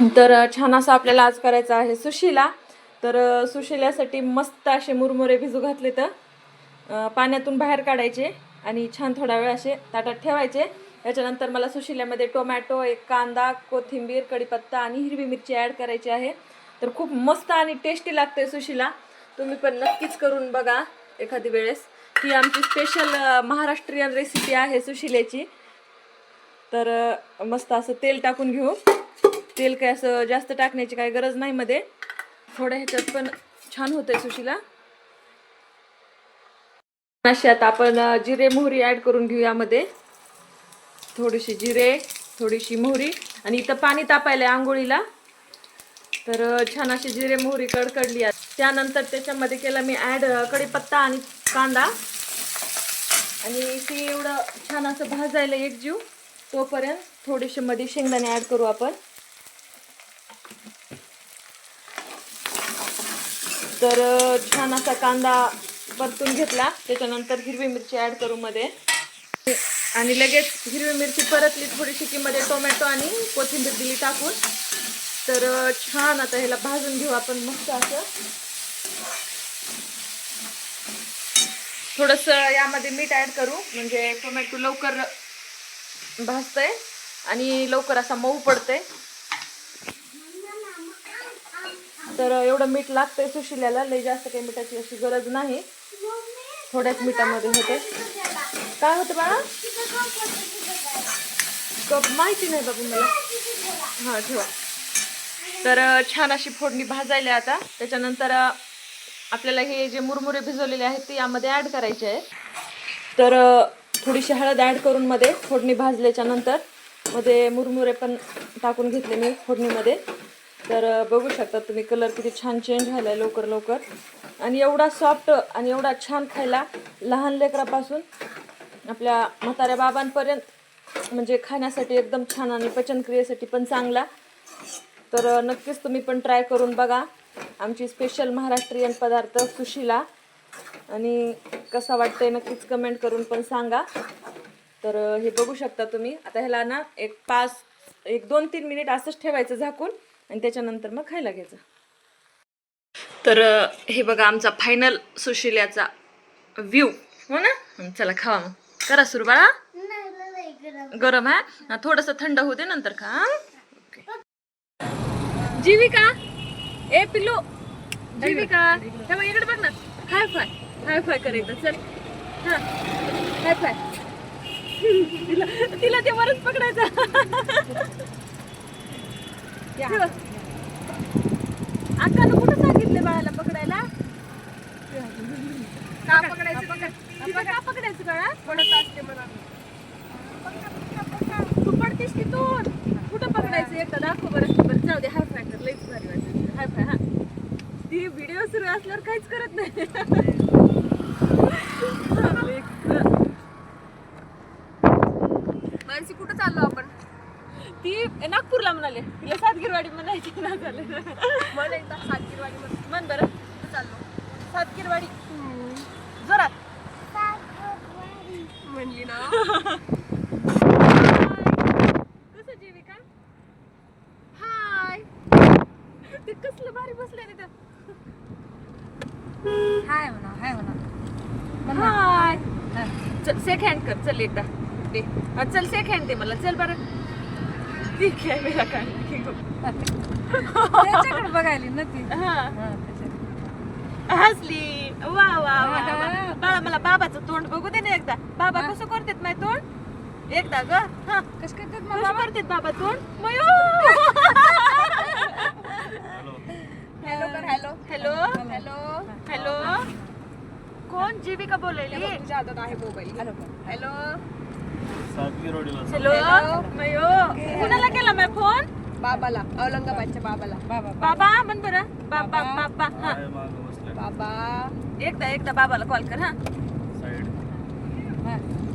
तर छान असं आपल्याला आज करायचं आहे सुशिला. तर सुशिल्यासाठी मस्त असे मुरमुरे भिजू घातले तर पाण्यातून बाहेर काढायचे आणि छान थोडा वेळ असे ताटात ठेवायचे. त्याच्यानंतर मला सुशिल्यामध्ये टोमॅटो एक कांदा कोथिंबीर कढीपत्ता आणि हिरवी मिरची ॲड करायची आहे. तर खूप मस्त आणि टेस्टी लागते सुशिला. तुम्ही पण नक्कीच करून बघा एखादी वेळेस. ही आमची स्पेशल महाराष्ट्रीयन रेसिपी आहे सुशिल्याची. तर मस्त असं तेल टाकून घेऊ. तेल काय असं जास्त टाकण्याची काही गरज नाही मध्ये. थोड्या ह्याच्यात पण छान होतंय सुशीला. अशी आता आपण जिरे मोहरी ॲड करून घेऊ यामध्ये थोडीशी जिरे थोडीशी मोहरी आणि इथं पाणी तापायला आंघोळीला. तर छान अशी जिरे मोहरी कडकडली आहे. त्यानंतर त्याच्यामध्ये केला मी ॲड कढीपत्ता आणि कांदा. आणि ते एवढं छान असं भाजायला एक जीव तोपर्यंत थोडीशी मध्ये शेंगदाणे ॲड करू आपण. तर छान असा कांदा परतून घेतला. त्याच्यानंतर हिरवी मिरची ॲड करू मध्ये. आणि लगेच हिरवी मिरची परतली थोडीशी की मध्ये टोमॅटो आणि कोथिंबीर दिली टाकून. तर छान आता ह्याला भाजून घेऊ आपण मस्त असं. थोडंसं यामध्ये मीठ ॲड करू. म्हणजे टोमॅटो लवकर भाजतंय आणि लवकर असा मऊ पडतंय. तर एवढं मीठ लागतंय सुशिल्याला. लई जास्त काही मिठाची अशी गरज नाही. थोड्याच मिठामध्ये होते. काय होतं बाळा? कप माहिती नाही बाबू मला. हां ठेवा. तर छान अशी फोडणी भाजायला आता. त्याच्यानंतर आपल्याला हे जे मुरमुरे भिजवलेले आहेत ते यामध्ये ॲड करायचे आहे तर थोडीशी हळद ॲड करून मध्ये फोडणी भाजल्याच्या नंतर मध्ये मुरमुरे पण टाकून घेतले मी फोडणीमध्ये. तर बघू शकता तुम्ही कलर किती छान चेंज झाला आहे लवकर लवकर. आणि एवढा सॉफ्ट आणि एवढा छान खायला लहान लेकरापासून आपल्या म्हाताऱ्या बाबांपर्यंत म्हणजे खाण्यासाठी एकदम छान आणि पचनक्रियेसाठी पण चांगला. तर नक्कीच तुम्ही पण ट्राय करून बघा. आमची स्पेशल महाराष्ट्रीयन पदार्थ सुशीला. आणि कसा वाटतंय नक्कीच कमेंट करून पण सांगा. तर हे बघू शकता तुम्ही. आता ह्याला ना एक पाच एक दोन तीन मिनिट असंच ठेवायचं झाकून. आणि त्याच्यानंतर मग खायला घ्यायचं. तर हे बघा आमचा फायनल सुशिल्याचा व्ह्यू हो ना? चला खावा मग. करा सुरू बाळा. गरम आहे. थोडस थंड होऊ दे नंतर खा जीविका! ए पिल्लू! जीविका! हे बघ इकडे बघ ना. हाय फाय हाय फाय कर एकदा. चल. हा. हाय फाय तिला तिला ते वरच पकडायचं. अक्कानं कुठं सांगितले बाळाला पकडायला? का पकडायचं? पकड तिला का पकडायचं बाळा? पडत असते मला तू पडतीस तिथून. कुठं पकडायचं? एकदा दाखव बरं. बरं जाऊ दे. हाय फाय कर. लईच भारी वाटत हाय फाय हा. ती व्हिडिओ सुरू असल्यावर काहीच करत नाही मानसी कुठं चाललो आपण ती नागपूरला म्हणाले तिला ना झालं मन एकदा सातगिरवाडी बरं. चाललो सातगिरवाडी. जोरात. म्हणली ना. कसं जीविका? हाय ते कसलं भारी बसलंय तिथं हाय म्हणा हाय म्हणा. हाय चल सेक हँड कर. चल एकदा. हा, चल सेक हँड दे मला. चल बरं. ती कॅमेरा काढ त्याच्याकडे बघायली ना ती. हा. हा, त्याच्याकडे. हसली. वा वा वा वा. बाळा मला बाबाचं तोंड बघू दे ना एकदा. बाबा हा. कसं करतात माय तोंड? एकदा ग हा. कसं करतात मग कसं बाबा? करतात बाबा तोंड? मयो! हॅलो. कर हॅलो. हॅलो. हॅलो. हॅलो. कोण? जीविका बोलायली तुझ्या हातात आहे mobile. Hello. Hello. Hello Hello. मयो. कुणाला केला माय फोन? बाबाला औरंगाबादच्या बाबाला. बाबा बाबा म्हण बरं बाबा बाबा. हा. बाबा. एकदा एकदा बाबाला कॉल कर हा.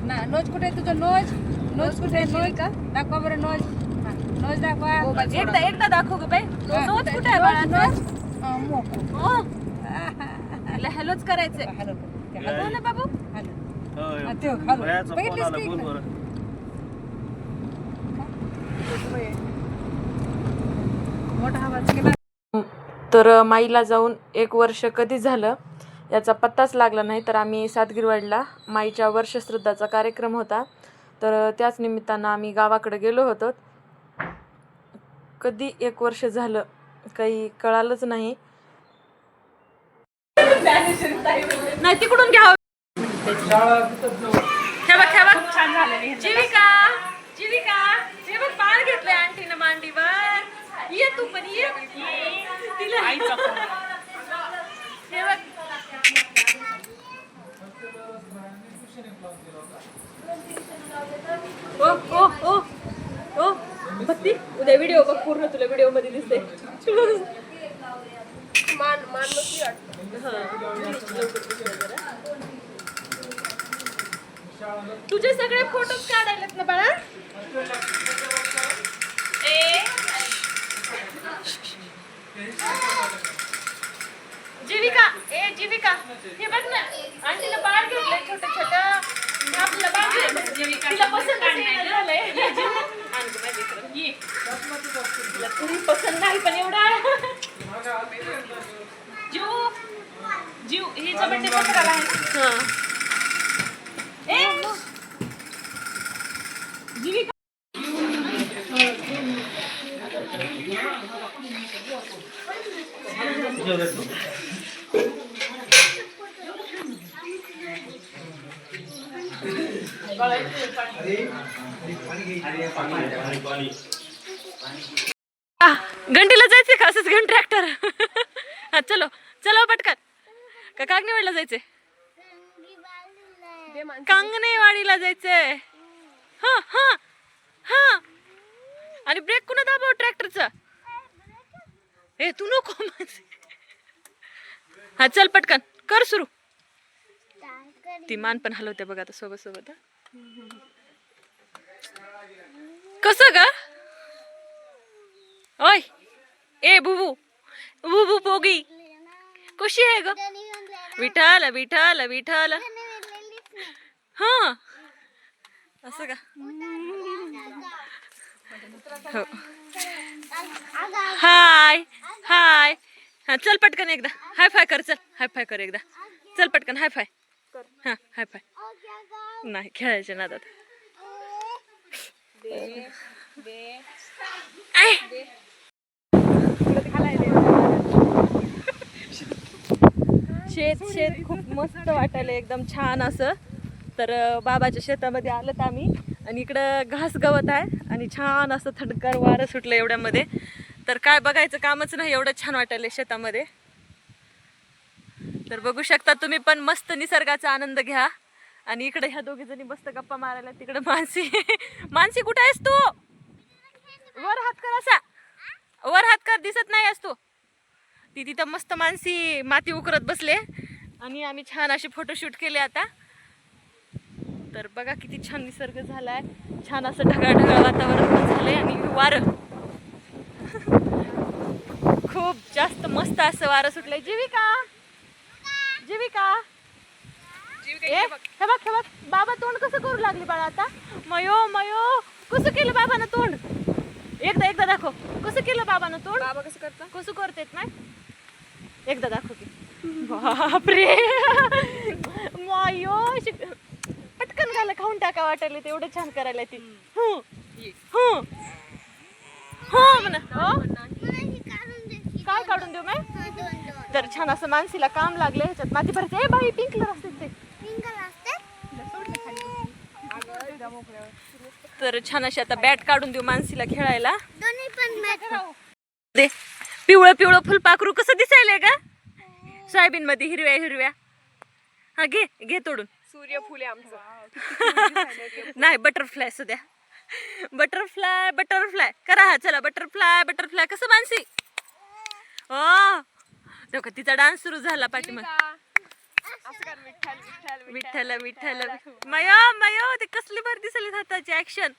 ना नोज कुठे आहे तुझं नोज? नोज कुठे आहे? नोज का? दाखवा बरं नोज. हा, नोज दाखवा. एकदा एकदा दाखव ग बाई. नोट कुठे आहे बाळा? नोज हो तिला हॅलोच करायचंय. हॅलो. ना बाबू. हॅलो. हा, ते हॅलो बघितलीस की इकडं? तर माईला जाऊन एक वर्ष कधी झालं याचा पत्ताच लागला नाही. तर आम्ही सातगिरवाडला माईच्या वर्षश्रद्धाचा कार्यक्रम होता. तर त्याच निमित्तानं आम्ही गावाकडे गेलो होतो. कधी एक वर्ष झालं काही कळालंच नाही. नाही तिकडून घ्या ठेवा ठेवा छान झालेली जीविका जीविका हे बघ बाळ घेतलंय आंटीनं मांडीवर ये तू पण ये तिला हे बघ ओ ओ ओ ओ भक्ती उद्या व्हिडिओ बघ पूर्ण तुला व्हिडिओमध्ये दिसते मान मान बसली वाटतं तुझे सगळे फोटोज काढायलेत ना बाळा? ए. जीविका ए जीविका. हे बघ ना आंटीला बाळ घेतलंय छोट छोट आपल्याला बाळ. तिला नाही झालंय. तिला पसंत नाही पण एवढा जीव आहे ना? ए! जीविका घंटीला जायचंय का? असंच घेऊन ट्रॅक्टर हा चलो चलो पटकन का कागनेवाडीला जायचंय. कांगणेवाडीला जायचंय. हा हा हा. आणि ब्रेक कुणा दाबाव ट्रॅक्टरचा ए तू नको. हा चल पटकन. कर सुरू. ती मान पण हलवते बघ आता सोबत सोबत. कसं ग? ओय. ए बुबू. बुबू पोगी. कशी आहे ग? विठाल विठाल विठाल हा. असं का? हो. हाय हाय. हा चल पटकन एकदा. हाय फाय कर चल. हाय फाय कर एकदा. चल पटकन हाय फाय. हा हाय फाय. नाही खेळायचे नादात. शेत खूप मस्त वाटायला एकदम छान असं. तर बाबाच्या शेतामध्ये आलं तर आम्ही. आणि इकडं घास गवत आहे आणि छान असं थंडगार वारं सुटलं एवढ्यामध्ये. तर काय बघायचं कामच नाही एवढं छान वाटायला शेतामध्ये. तर बघू शकता तुम्ही पण मस्त निसर्गाचा आनंद घ्या. आणि इकडे ह्या दोघी जणी मस्त गप्पा मारायला तिकडे मानसी. मानसी कुठे आहेस तू? वर हात कर असा. वर हात कर दिसत नाही आहेस तू. ती तिथं मस्त मानसी माती उकरत बसले. आणि आम्ही छान असे फोटोशूट केले आता. तर बघा किती छान निसर्ग झालाय. छान असं ढगाळ ढगाळ वातावरण पण झालंय आणि वारं. खूप जास्त मस्त असं वारं सुटलंय. जीविका! जीविका! ए, हे बघ हे बघ. बाबा तोंड कसं करू लागली बाळा आता? मयो मयो. कसं केलं बाबानं तोंड? एकदा एकदा दाखव. कसं केलं बाबानं तोंड? बाबा कसं करता कसं करतेत नाही एकदा दाखव की. बापरे. मायो पटकन घाला खाऊन टाका वाटायला तेवढं छान करायला ती. हं. हं. हं म्हणा. हो? काय काढून देऊ मी तर छान असं मानसीला काम लागले ह्याच्यात माती भरते ए बाई पिंक कलर असते ते. तर छान अशी आता बॅट काढून देऊ मानसीला खेळायला. दे. पिवळं पिवळं फुलपाखरू कसं दिसायलंय का सोयाबीन मध्ये हिरव्या हिरव्या. हा घे घे तोडून. सूर्यफूल आमचं. नाही बटरफ्लाय सध्या बटरफ्लाय बटरफ्लाय करा हा चला बटरफ्लाय बटरफ्लाय कसं मानसी? हो तिचा डान्स सुरू झाला विठ्ठल विठ्ठल विठ्ठल. विठ्ठल मयो मयो ते कसली भारी दिसली हाताची ऍक्शन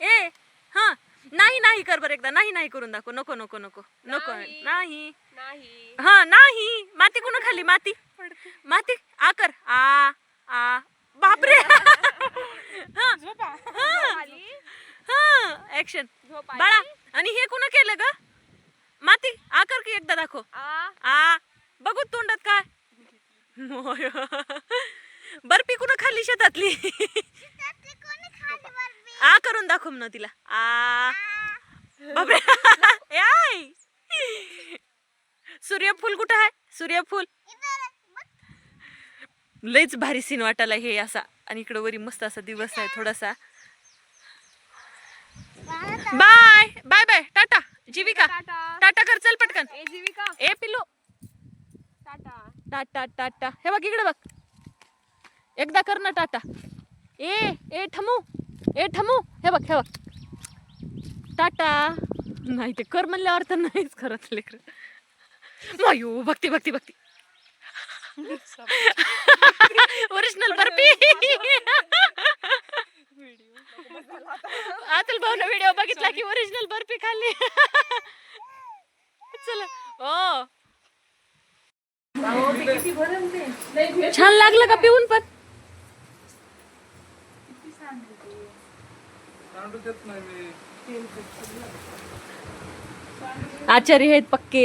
ए हा. नाही नाही कर बरं एकदा. नाही नाही करून दाखव. नको नको नको. नको. नाही. नाही. हा नाही. माती कुणा खाली माती? माती? आ कर. आ आ. बापरे! हा. झोपा. हा. ऍक्शन बाळा आणि हे कुणा केलं ग? एकदा दाखव. आ? आ. बघू तोंडात काय? मोय. बर्फी कुणा खाल्ली शेतातली आ करून दाखव ना तिला आ बापरे ए, आय. सूर्यफूल कुठं सूर्यफूल लयच भारी सीन वाटायला हे असा. आणि इकडं वरी मस्त असा दिवस आहे थोडासा. Bye! Bye bye! Tata! Jeevika! Tata! Tata कर चल पटकन. ए जीविका! ए पिल्लू! टाटा! टाटा टाटा! हे बघ इकडे बघ. एकदा कर ना टाटा. ए ए ठमू! ए ठमू! हे बघ हे बघ. टाटा! नाही ते कर म्हणल्यावर तर नाहीच करत लेकर. मायू बघती बघती बघती. ओरिजिनल बर्फी. अतुल भाऊन व्हिडिओ बघितला की ओरिजिनल बर्फी खाल्ली. चला. ओ. छान लागलं का पिऊन पण? आचार्य आहेत पक्के.